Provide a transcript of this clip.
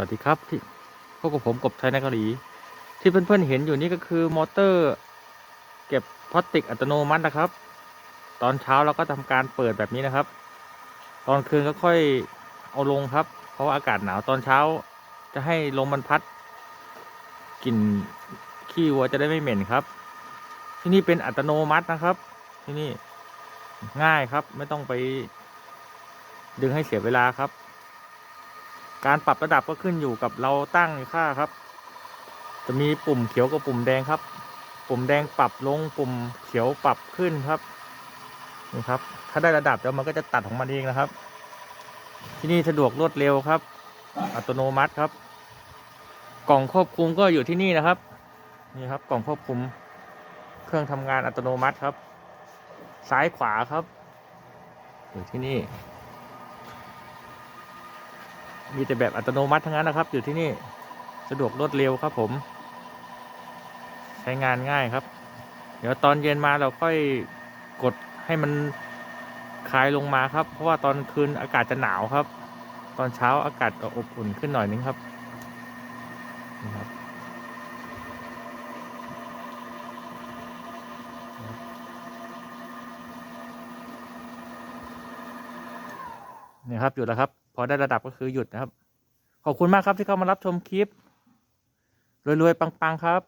วัสดีครับที่พบกับผมกบไทยในเกาหลี ที่เพื่อนๆเห็นอยู่นี่ก็คือมอเตอร์ เก็บพลาสติกอัตโนมัตินะครับ ตอนเช้าเราก็ทำการเปิดแบบนี้นะครับ ตอนคืนก็ค่อยเอาลงครับ เพราะว่าอากาศหนาวตอนเช้า จะให้ลมมันพัดกลิ่นขี้วัวจะได้ไม่เหม็นครับ ที่นี่เป็นอัตโนมัตินะครับ ที่นี่ง่ายครับไม่ต้องไปดึงให้เสียเวลาครับ การปรับระดับก็ขึ้นอยู่กับเราตั้งค่าครับ จะมีปุ่มเขียวกับปุ่มแดงครับ ปุ่มแดงปรับลงปุ่มเขียวปรับขึ้นครับนี่ครับ ถ้าได้ระดับแล้วมันก็จะตัดของมันเองนะครับ ที่นี่สะดวกรวดเร็วครับ อัตโนมัติครับ กล่องควบคุมก็อยู่ที่นี่นะครับนี่ครับ กล่องควบคุมเครื่องทำงานอัตโนมัติครับ ซ้ายขวาครับอยู่ที่นี่ มีแต่แบบอัตโนมัติทั้งนั้นนะครับ อยู่ที่นี่สะดวกรวดเร็วครับผม ใช้งานง่ายครับ เดี๋ยวตอนเย็นมาเราค่อยกดให้มันคลายลงมาครับ เพราะว่าตอนคืนอากาศจะหนาวครับ ตอนเช้าอากาศอบอุ่นขึ้นหน่อยนึงครับนี่ครับนี่ครับหยุดแล้วครับ อได้ระดับก็คือหยุดนะครับ ขอบคุณมากครับที่เข้ามารับชมคลิปรวยๆปังๆครับ